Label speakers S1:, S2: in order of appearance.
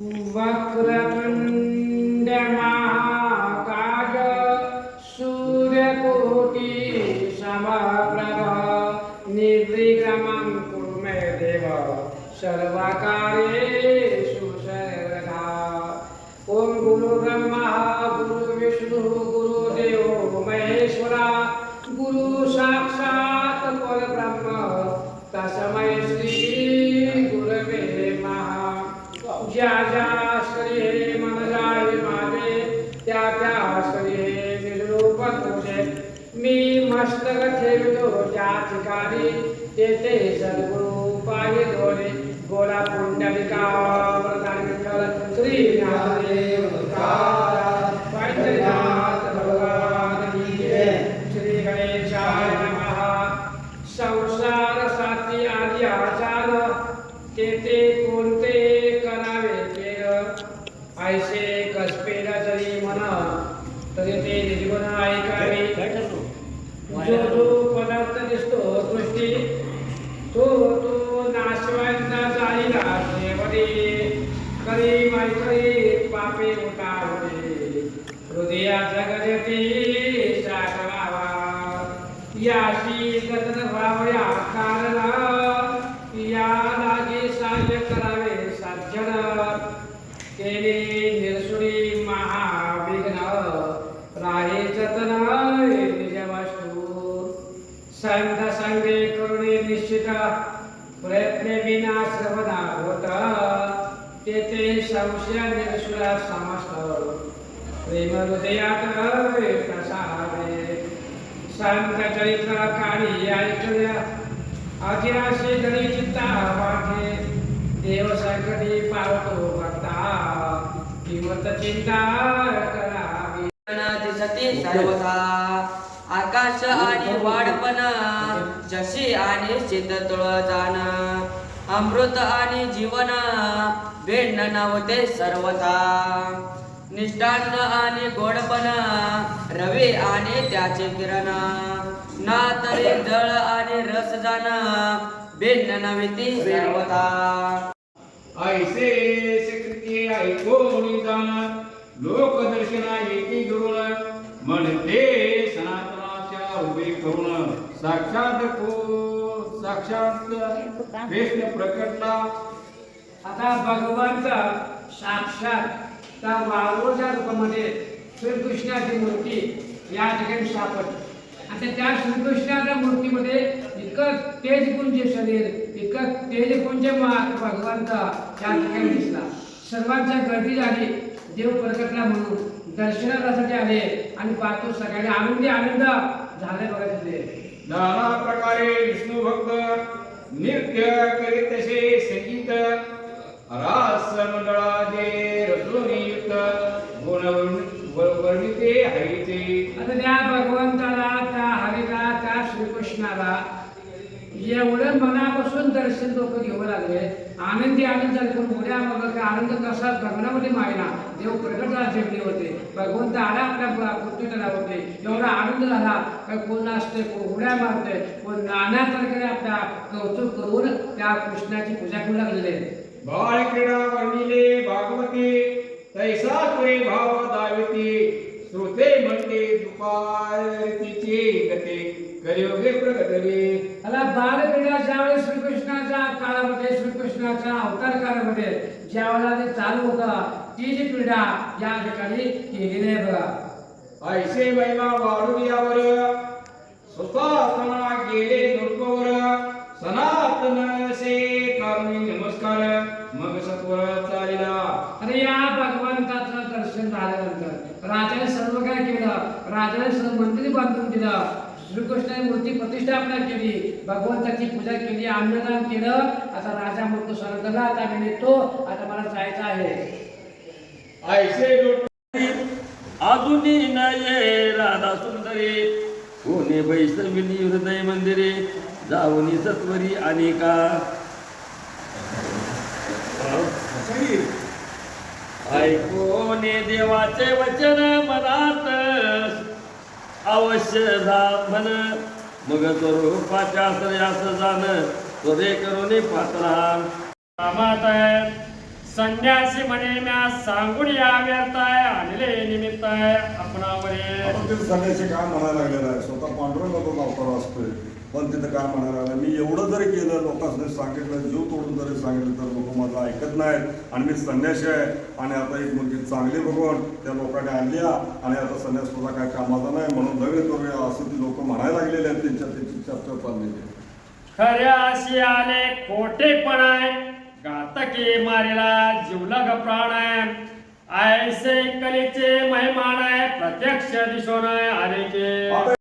S1: वक्रतुण्डमाकाश महाकाय सूर्यकोटि समप्रभ निर्विक्रमं कुरु मे देव सर्वकार्येषु सर्वदा ॐ गुरु गुरुविष्णुः गुरु विष्णु गुरुदेवो महेश्वरा गुरु साक्षात् मस्तक ठेवतो त्या ठिकाणी तेथे सद्गुरु पाय दोरे गोला पुंडलिका वरदान विठ्ठल श्री ज्ञानदेव तुकाराम, पंढरीनाथ भगवान की जय. श्री गणेशाय नमः। संसार साथी आदी आचार तेथे कोणते करावे केर? ऐसे कसपेला जरी म्हणा तरी ते निर्गुण ऐकावे जो जो पदार्थ दिसतो दृष्टी तो तो नाशवंत जाईला देवरे करी मैत्री पापे उतावले हृदया गजती सर्वदा संगे करुणे निश्चित प्रयत्न विना सर्वदा होता. तेथे संशय निरसुरा समस्त. प्रेम हृदयात प्रसारे संत चरित्र काळी ऐकल्या अजिराशी जरी चित्ता वाटे. देव संकटी पावतो भक्ता किंमत चिंता करावी
S2: दिसते सर्वदा आकाश आणि वाढपणा जशी आणि शेततळ जाण अमृत आणि जीवन भेंड नव्हते सर्वथा. निष्ठान्न आणि गोडपणा रवी आणि त्याचे किरण ना तरी दळ आणि रस जाण भिन्न नव्हती सर्वथा.
S3: ऐसे स्वीकृती ऐकून जाण लोकदर्शना एकी गुरुण म्हणते घेऊन साक्षात साक्षात कृष्ण प्रकटला.
S1: आता भगवंत साक्षात त्या वाळूच्या रूपामध्ये श्रीकृष्णाची मूर्ती या ठिकाणी सापडते आता त्या श्रीकृष्णाच्या मूर्तीमध्ये इतकं तेजपुंज शरीर इतकं तेजपुंज मा- भगवंत त्या ठिकाणी दिसला. सर्वांच्या गर्दी झाली. देव प्रकटला म्हणून. दर्शनासाठी आले आणि पाहतो सगळ्यांनी आनंदी आनंद झाले बघा तिथे
S3: नाना प्रकारे विष्णू भक्त नृत्य करीत तसे संगीत रास मंडळाचे रसोनीयुक्त गुण वर्णिते हरिते
S1: आता त्या भगवंताला त्या हरीला त्या श्रीकृष्णाला. एवढं मनापासून दर्शन लोक घेऊ लागले. आनंदी आनंद झाले. पण उड्या मग काय आनंद कसा गगनामध्ये मायला देव प्रगट जेवले होते भगवंत आला आपल्या पृथ्वीला होते. एवढा आनंद झाला. काय कोण असते कोण उड्या मारते कोण नाना प्रकारे आपल्या कौतुक करून त्या कृष्णाची पूजा करू लागलेले.
S3: बाळ क्रीडा वर्णिले भागवती. तैसा तुरे भाव दाविती. श्रोते म्हणते दुपारतीचे गते. कलियुगे प्रगटले
S1: त्याला बालक्रीडा ज्यावेळेस श्रीकृष्णाच्या काळामध्ये श्रीकृष्णाच्या अवतार काळामध्ये ज्यावेळेला ते चालू होता ती जी क्रीडा या ठिकाणी केलेली आहे बघा.
S3: ऐसे महिमा वाढून यावर. स्वतः गेले नृत्यावर सनातन से कारुणी नमस्कार. मग सत्वर चालिला.
S1: आणि या भगवंताचं दर्शन झाल्यानंतर राजाने सर्व काय केलं? राजाने सर्व मंदिर बांधून दिलं. श्रीकृष्णाने मूर्ती प्रतिष्ठापना केली. भगवंताची पूजा केली अन्नदान केलं. आता राजा म्हणतो सरकारला आता मी नेतो. आता मला जायचं आहे.
S3: ऐसे अजूनही
S4: अजूनी नये राधा सुंदरी. कोणे वैष्णविनी हृदय मंदिरे जाऊनी सत्वरी अनेका. ऐकोने देवाचे वचन मनात. अवश्य म्हण मग स्वरूपाच्या आश्रयास जाण त्वरे करून पात्रा कामात
S5: संन्यासी म्हणे म्या सांगून या व्यर्थाय आणले निमित्त आपणावरे.
S6: आपण संन्यासी काय म्हणायला लागलेला आहे? स्वतः पांडुरंग तो असतोय. पण तिथं काय म्हणायला लागलं मी एवढं जरी केलं लोकांनी सांगितलं जीव तोडून जरी सांगितलं तर लोक माझं ऐकत नाहीत. आणि मी संन्यासी आहे. आणि आता एक मुलगी चांगली बघून त्या लोकांनी आणली आणि आता संन्यास तुझा काय कामाचा नाही म्हणून लग्न करूया असं ती लोक म्हणायला लागलेले आहेत. त्यांच्या त्यांची चर्चा चाललेली
S5: खऱ्या अशी आले खोटे पण आहे घातके मारेला जीवलग प्राण आहे. ऐसे कलेचे महिमान आहे प्रत्यक्ष दिसून आले